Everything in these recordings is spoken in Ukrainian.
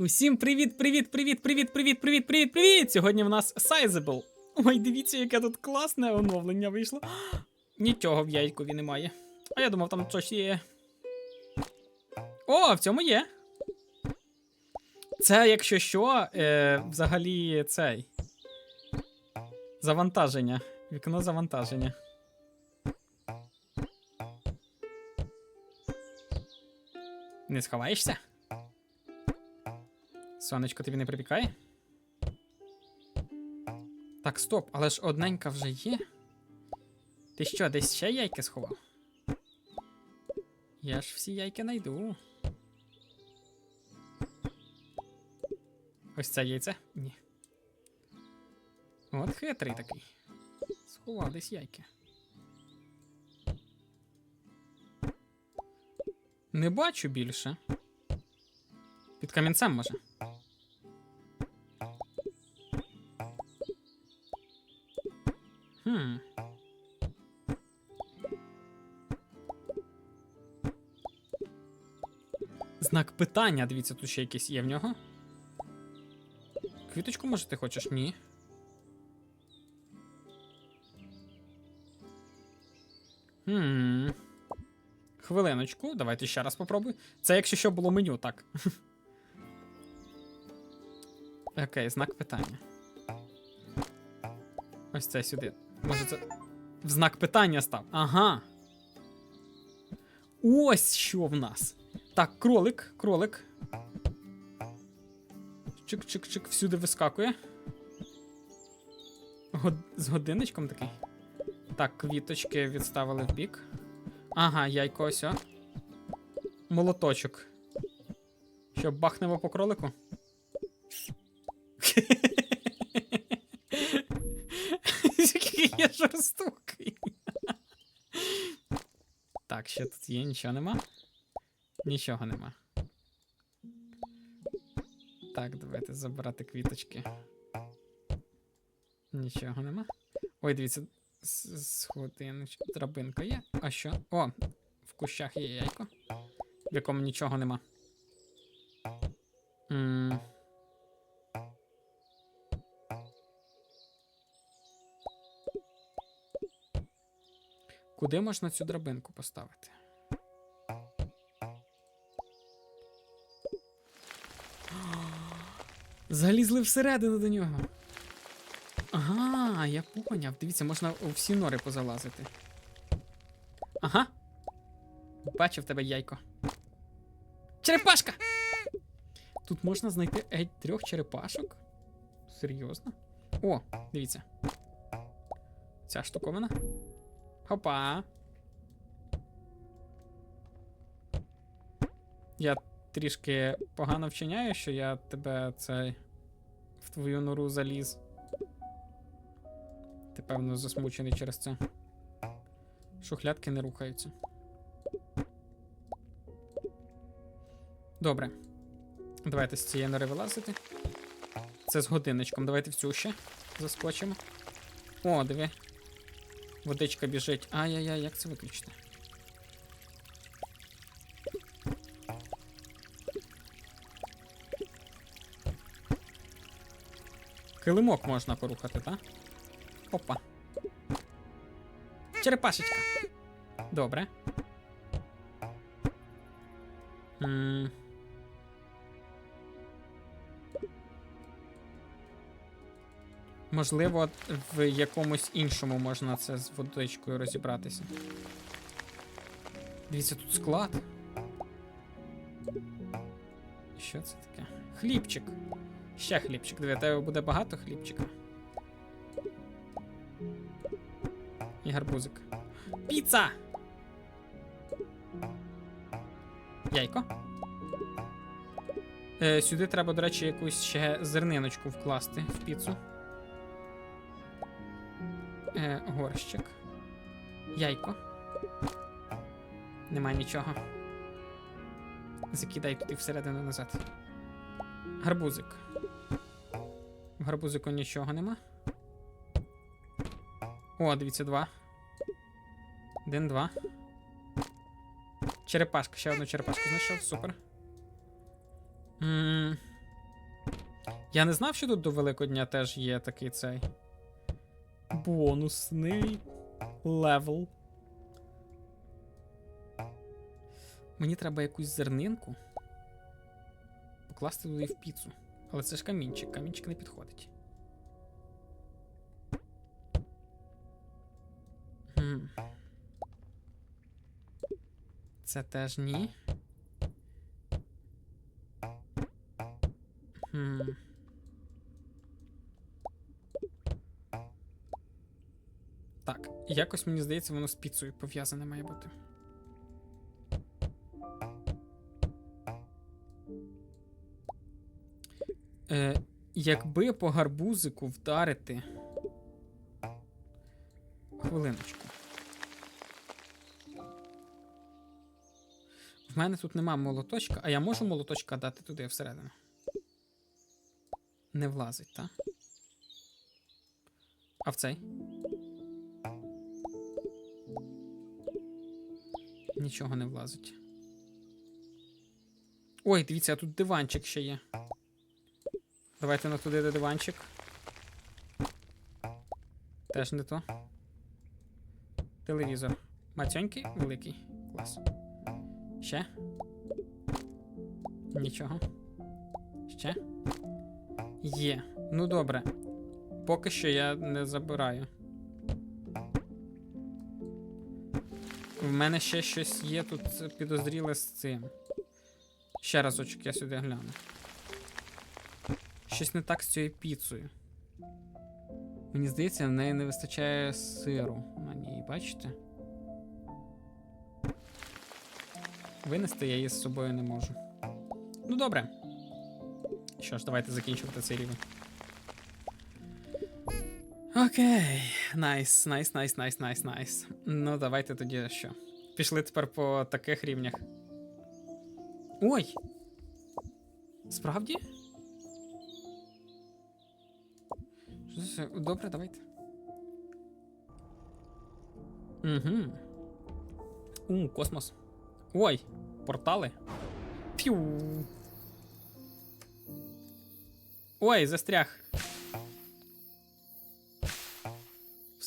Усім привіт, привіт, привіт, привіт, привіт, привіт, привіт, привіт! Сьогодні в нас Sizable. Ой, дивіться, яке тут класне оновлення вийшло. Нічого в яйкові немає. А я думав, там щось є. О, в цьому є. Це, якщо що, е, взагалі цей. Завантаження. Вікно завантаження. Не сховаєшся? Сонечко тобі не припікає? Так, стоп, але ж одненька вже є. Ти що, десь ще яйки сховав? Я ж всі яйки найду. Ось це яйце? Ні. От хитрий такий. Сховав десь яйки. Не бачу більше. Під камінцем може. Хм. Знак питання, дивіться, тут ще якийсь є в нього. Квіточку, може, ти хочеш? Ні. Хм. Хвилиночку, давайте ще раз попробую. Це якщо що було меню, так. Окей, знак питання. Ось це сюди. Може це. В знак питання став. Ага. Ось що в нас. Так, кролик, кролик. Чик-чик-чик, всюди вискакує. Год... З годинничком такий. Так, квіточки відставили в бік. Ага, яйко ось. Молоточок. Що, бахнемо по кролику? Що тут є? Нічого нема? Нічого нема. Так, давайте забирати квіточки. Нічого нема. Ой, дивіться, сходиночка, драбинка є. А що? О, в кущах є яйко, в якому нічого нема. М. Куди можна цю драбинку поставити? Залізли всередину до нього. Ага, я поняв. Дивіться, можна у всі нори позалазити. Ага. Бачив тебе яйко. Черепашка! Тут можна знайти геть трьох черепашок? Серйозно? О, дивіться. Ця штуковина. Хопа. Я трішки погано вчиняю, що я тебе цей в твою нору заліз. Ти, певно, засмучений через це. Шухлядки не рухаються. Добре. Давайте з цієї нори вилазити. Це з годинничком. Давайте в цю ще заскочимо. О, диви. Водичка біжить. Ай-яй-яй, як це виключити? Килимок можна порухати, так? Опа. Черепашечка. Добре. М. Можливо, в якомусь іншому можна це з водичкою розібратися. Дивіться, тут склад. Що це таке? Хлібчик. Ще хлібчик. Диви, тебе буде багато хлібчика. І гарбузик. Піца! Яйко. Е, сюди треба, до речі, якусь ще зерниночку вкласти в піцу. Е, горщик. Яйко. Нема нічого. Закидай туди всередину назад. Гарбузик. В гарбузику нічого нема. О, дивіться, два. Один, два. Черепашка, ще одну черепашку знайшов, супер. м Я не знав, що тут до Великодня теж є такий цей. Бонусний левел. Мені треба якусь зернинку. Покласти туди в піцу. Але це ж камінчик, камінчик не підходить. Це теж ні. Хм. Так, якось мені здається, воно з піцею пов'язане має бути. Е, якби по гарбузику вдарити. Хвилиночку. В мене тут нема молоточка, а я можу молоточка дати туди всередину. Не влазить, так? А в цей? Нічого не влазить. Ой, дивіться, тут диванчик ще є. Давайте на туди де диванчик. Теж не то. Телевізор. Мацьонький, великий. Клас. Ще? Нічого. Ще? Є. Ну добре. Поки що я не забираю. В мене ще щось є тут підозріле з цим. Ще разочок я сюди гляну. Щось не так з цією піцею. Мені здається, в неї не вистачає сиру на ній, бачите? Винести я її з собою не можу. Ну добре. Що ж, давайте закінчувати цей рівень. Окей. Найс, найс, найс, найс, найс, найс. Ну, давайте тоді що. Пішли тепер по таких рівнях. Ой! Справді? Добре, давайте. Угу. У, космос. Ой, портали. П'ю. Ой, застряг.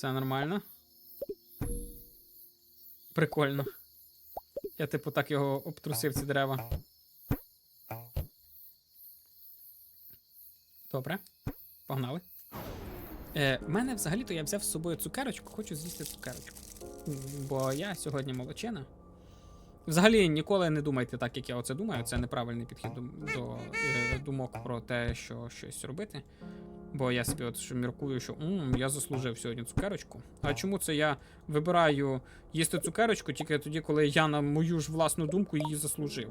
Все нормально. Прикольно. Я, типу, так його обтрусив ці дерева. Добре. Погнали. Е, в мене взагалі-то я взяв з собою цукерочку, хочу з'їсти цукерочку. Бо я сьогодні молодчина. Взагалі ніколи не думайте так, як я оце думаю. Це неправильний підхід до, до е, думок про те, що щось робити. Бо я собі от що міркую, що м, я заслужив сьогодні цукерочку. А чому це я вибираю їсти цукерочку тільки тоді, коли я на мою ж власну думку її заслужив?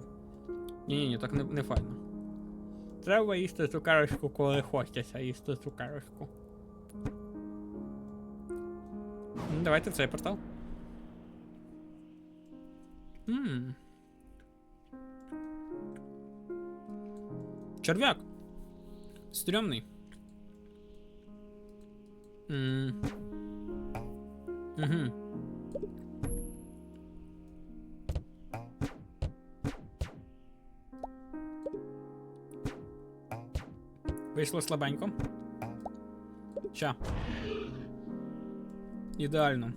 Ні, ні, так не, не файно. Треба їсти цукерочку, коли хочеться їсти цукерочку. Ну, Давайте в цей портал. Ммм. Черв'як. Стрьомний. Ммм. Угу. Вийшло слабенько. Ща. Ідеально.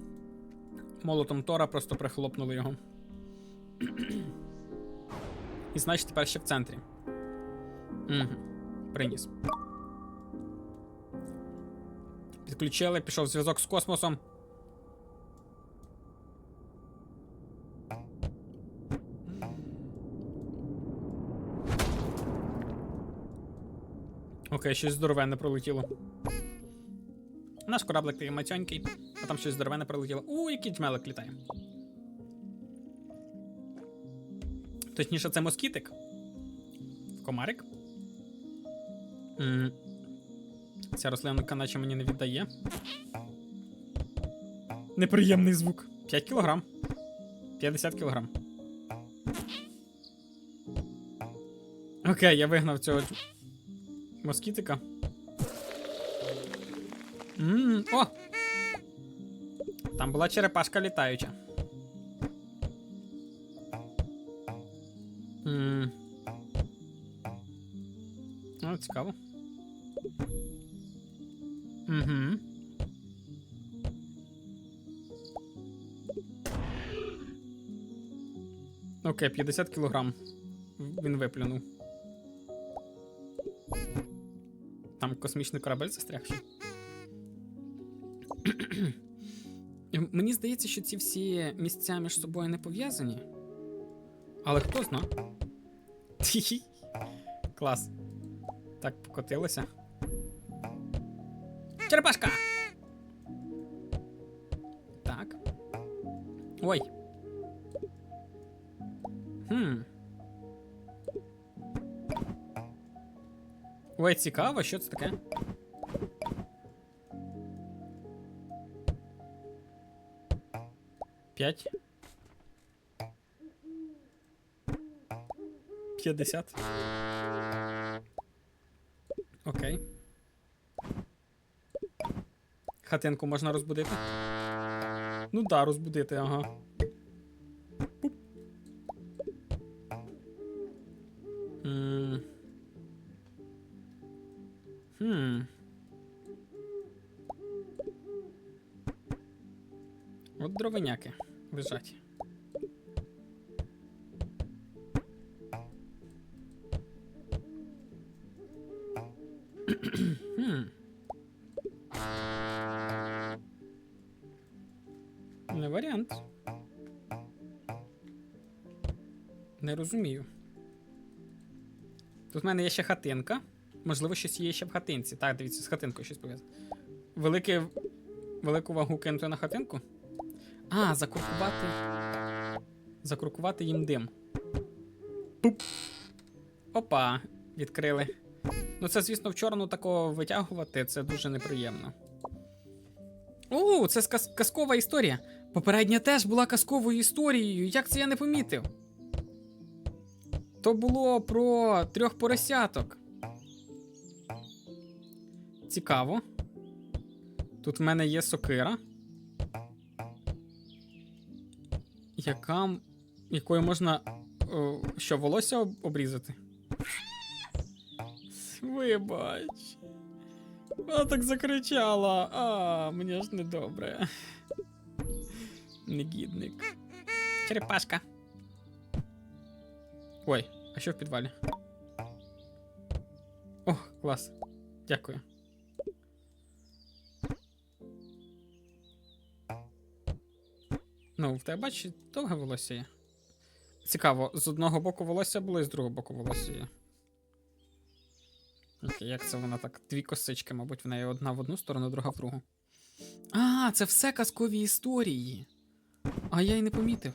Молотом Тора просто прихлопнули його. І значить тепер ще в центрі. Угу. Приніс. Підключили, пішов зв'язок з космосом. Окей, щось здоровенне пролетіло. Наш кораблик такий мацьонький, а там щось здоровенне прилетіло. У, який джмелик літає. Точніше, це москітик. Комарик. Ця рослинка наче мені не віддає. Неприємний звук. 5 кілограм. 50 кілограм. Окей, я вигнав цього москітика. Ммм, о! Там була черепашка літаюча. Ммм. О, цікаво. Угу. Окей, 50 кілограм. Він виплюнув. Там космічний корабель застряг. Мені здається, що ці всі місця між собою не пов'язані. Але хто зна? Клас. Так, покотилося. Черепашка! Так. Ой. Хм. Ой, цікаво, що це таке? П'ять. П'ятдесят. Окей. Хатинку можна розбудити? Ну да, розбудити, ага. Хм. От дровиняки лежать. Хм. Не варіант. Не розумію. Тут в мене є ще хатинка. Можливо, щось є ще в хатинці. Так, дивіться, з хатинкою щось пов'язане. Велике... Велику вагу кинути на хатинку? А, закуркувати. Закуркувати їм дим. Пуп. Опа, відкрили. Ну, це, звісно, в чорну такого витягувати, це дуже неприємно. О, це сказ- казкова історія. Попередня теж була казковою історією. Як це я не помітив? То було про трьох поросяток. Цікаво. Тут в мене є сокира. Яка. якою можна. О, що, волосся обрізати? Вибач. Вона так закричала. А, мені ж недобре. Негідник. Черепашка. Ой, а що в підвалі? О, клас. Дякую. Ну, в тебе бачиш, довге волосся є. Цікаво, з одного боку волосся було і з другого боку волосся є. Як це вона так? Дві косички, мабуть, в неї одна в одну сторону, друга в другу. А, це все казкові історії. А я й не помітив.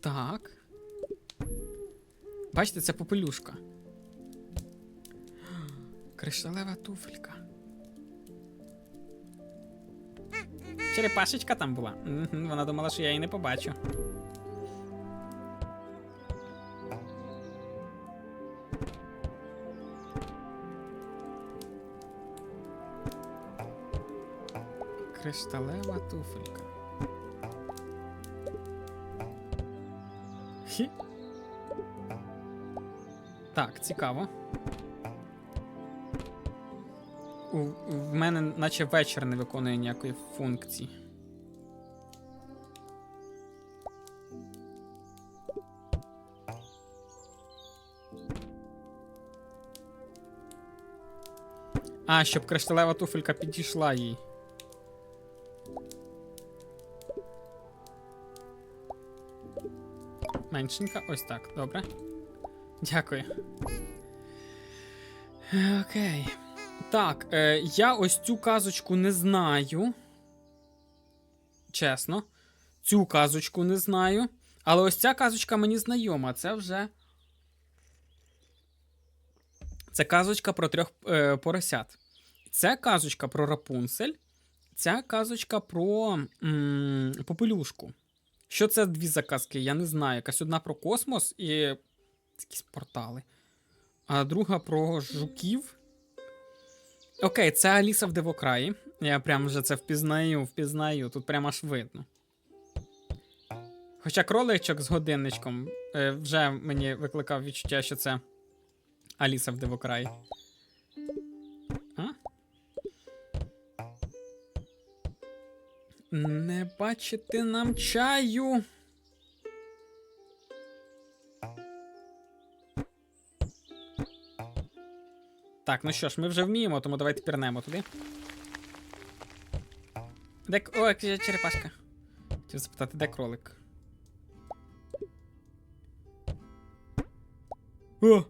Так. Бачите, це попелюшка. Кришталева туфелька. Черепашечка там була. Вона думала, що я її не побачу. Кришталева туфелька. Хі. Так, цікаво. У, в мене наче вечір не виконує ніякої функції. А, щоб кришталева туфелька підійшла їй. Меншенька, ось так, добре. Дякую. Окей. Так, е, я ось цю казочку не знаю. Чесно. Цю казочку не знаю. Але ось ця казочка мені знайома. Це вже. Це казочка про трьох е, поросят. Це казочка про Рапунцель. Ця казочка про м, попелюшку. Що це дві заказки? Я не знаю. Якась одна про космос і якісь портали. А друга про жуків. Окей, це Аліса в Дивокраї. Я прям вже це впізнаю, впізнаю. Тут прямо аж видно. Хоча кроличок з годинничком е, вже мені викликав відчуття, що це Аліса в Дивокраї. Не бачити нам чаю. Так, ну що ж, ми вже вміємо, тому давайте пірнемо туди. Де. к- О, як черепашка. Хотів запитати, де кролик? О!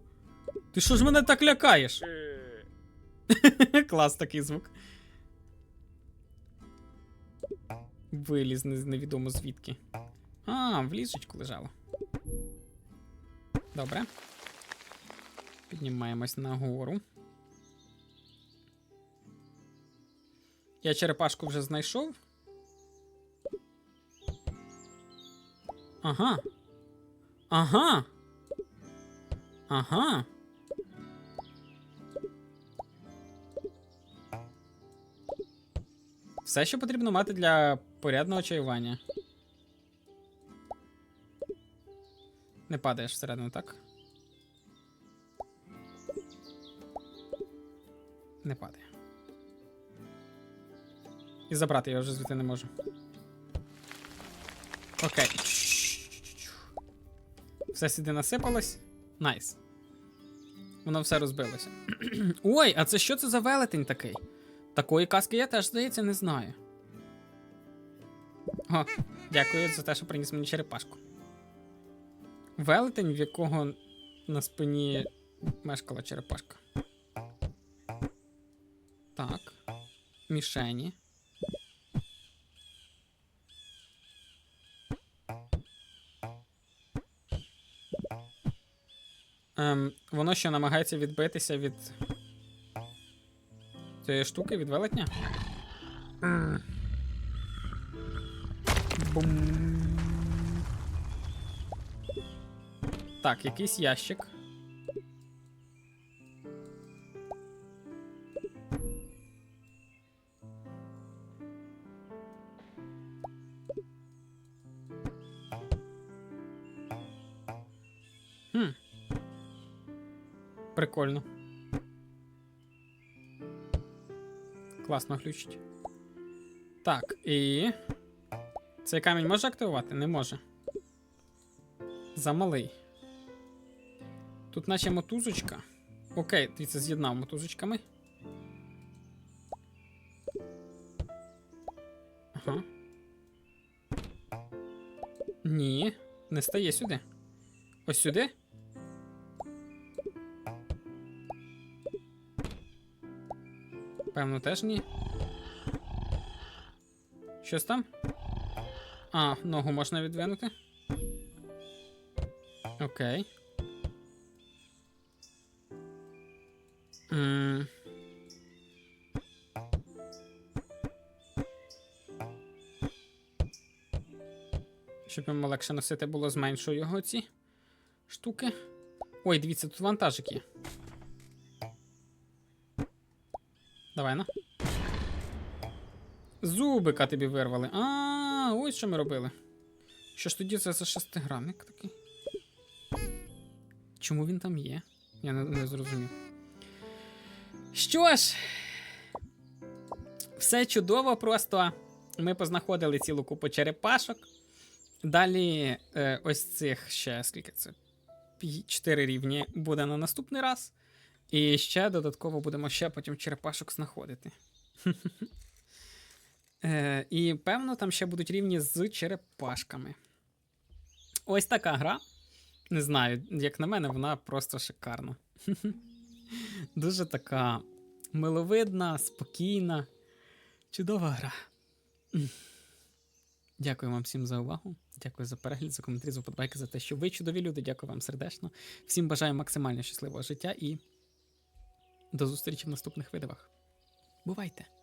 Ти що ж мене так лякаєш? Клас такий звук. Виліз не- невідомо звідки. А, в ліжечку лежало. Добре. Піднімаємось нагору. Я черепашку вже знайшов. Ага. Ага. Ага. Все, що потрібно мати для порядного чаювання. Не падаєш всередину, так? Не падає. І забрати я вже звідти не можу. Окей. Все сюди насипалось. Найс. Воно все розбилося. Ой, а це що це за велетень такий? Такої казки я теж, здається, не знаю. О, дякую за те, що приніс мені черепашку. Велетень, в якого на спині мешкала черепашка. Так. Мішені. Ем, воно ще намагається відбитися від цієї штуки від велетня. Бум. Так, якийсь ящик. Хм. Прикольно. Класно глючить. Так, і. Цей камінь може активувати? Не може. Замалий. Тут наче мотузочка. Окей, дивіться, з'єднав мотузочками. Ага. Ні, не стає сюди. Ось сюди. Певно, теж ні. Щось там? А, ногу можна відвинути. Окей. М. Щоб йому легше носити було, зменшую його ці штуки. Ой, дивіться, тут вантажик є. Давай на. Зубика тобі вирвали. А, ось що ми робили. Що ж тоді це за шестигранник такий? Чому він там є? Я не, не зрозумів. Що ж, все чудово, просто ми познаходили цілу купу черепашок. Далі е, ось цих ще скільки це? Пі- Чотири рівні буде на наступний раз. І ще додатково будемо ще потім черепашок знаходити. Е, і певно, там ще будуть рівні з черепашками. Ось така гра. Не знаю, як на мене, вона просто шикарна. Дуже така миловидна, спокійна, чудова гра. Дякую вам всім за увагу. Дякую за перегляд, за коментарі, за вподобайки, за те, що ви чудові люди. Дякую вам сердечно. Всім бажаю максимально щасливого життя і до зустрічі в наступних видивах. Бувайте!